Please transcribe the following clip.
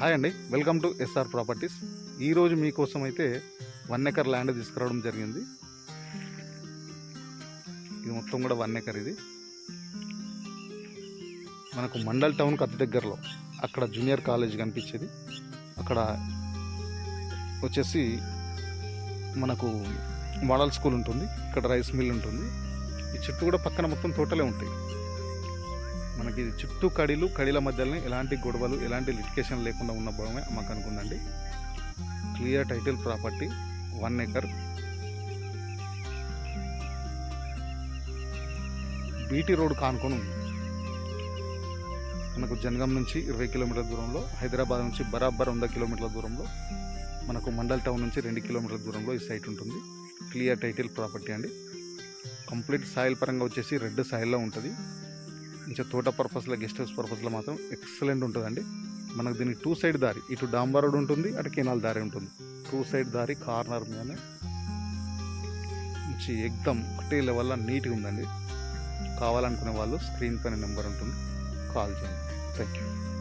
Hi అండి. Welcome to SR properties. ఈరోజు మీకోసం అయితే వన్ ఎకర్ ల్యాండ్ తీసుకురావడం జరిగింది. ఇది మొత్తం కూడా వన్ ఎకర్ ఇది. మనకు మండల్ టౌన్కి అతి దగ్గరలో అక్కడ జూనియర్ కాలేజ్ కనిపించేది. అక్కడ వచ్చేసి మనకు మోడల్ స్కూల్ ఉంటుంది. ఇక్కడ రైస్ మిల్ ఉంటుంది. ఈ చుట్టూ కూడా పక్కన మొత్తం తోటలే ఉంటాయి. మనకి చుట్టూ కడీలు కడిల మధ్యలోనే ఎలాంటి గొడవలు ఎలాంటి లిటికేషన్ లేకుండా ఉన్న భవమే మాకు అనుకుందండి. Clear title property one acre BT road కానుకొని ఉంది మనకు జనగం నుంచి ఇరవై కిలోమీటర్ల దూరంలో హైదరాబాద్ నుంచి బరాబర్ వంద కిలోమీటర్ల దూరంలో మనకు మండల్ టౌన్ నుంచి రెండు కిలోమీటర్ల దూరంలో ఈ సైట్ ఉంటుంది. క్లియర్ టైటిల్ ప్రాపర్టీ అండి. కంప్లీట్ సాయిల్ పరంగా వచ్చేసి రెడ్ సాయిల్లో ఉంటుంది. ఇంకా తోట పర్పస్లో గెస్ట్ హౌస్ పర్పస్లో మాత్రం ఎక్సలెంట్ ఉంటుందండి. మనకు దీనికి టూ సైడ్ దారి ఇటు డాంబర్ రోడ్ ఉంటుంది అటు కెనాల్ దారి ఉంటుంది. టూ సైడ్ దారి కార్నర్ మీదనే. మంచి ఎగ్దమ్ ఒకటే లెవెల్లో నీట్గా ఉందండి. కావాలనుకునే వాళ్ళు స్క్రీన్ పైన నెంబర్ ఉంటుంది కాల్ చేయండి. Thank you